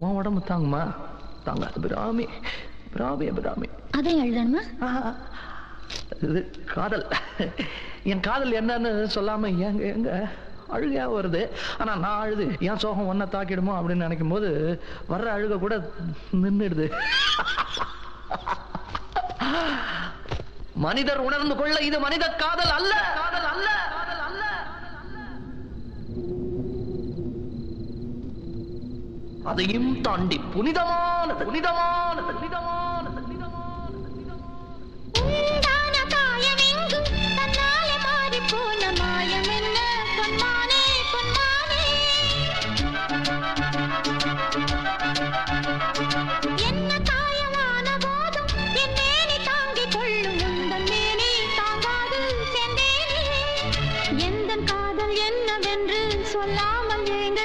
உன் உடம்பு தாங்குமா? தாங்காது. பிராமி. பிராமி பிராமி. அதையும் எழுதணுமா. இது காதல். என் காதல் என்னன்னு சொல்லாம எங்க எங்க அழுகையா வருது. ஆனா நான் அழுது. என் சோகம் ஒன்ன தாக்கிடுமோ அப்படின்னு நினைக்கும் போது வர்ற அழுக கூட நின்றுடுது மனிதர் உணர்ந்து கொள்ள இது மனித காதல் அல்ல காதல் அல்ல. அதையும் தாண்டி புனிதமான புனிதமான புனிதமான என்னவென்று சொல்லாமல் எழுந்த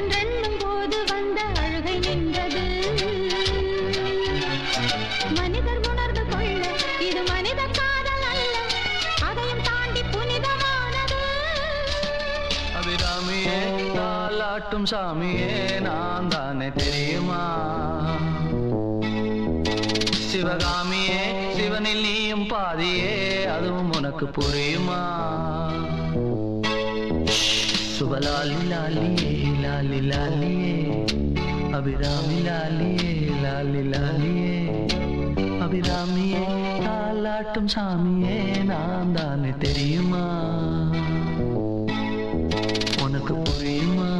என்றென்னும் போது வந்த அழுகை நின்றது. மனிதர் உணர்ந்து கொள்ள இது மனித காதல் அல்ல. அதையும் தாண்டி புனிதமானது. அபிராமியே தாலாட்டும் சாமியே நான் தானே தெரியுமா? சிவகாமியே சிவனில் நீயும் பாதியே அதுவும் உனக்கு புரியுமா? சுபலாலி லாலியே லாலி லாலியே. அபிராமி லாலியே லாலி லாலியே. அபிராமியே தாலாட்டும் சாமியே நான் தானே தெரியுமா? உனக்கு புரியுமா?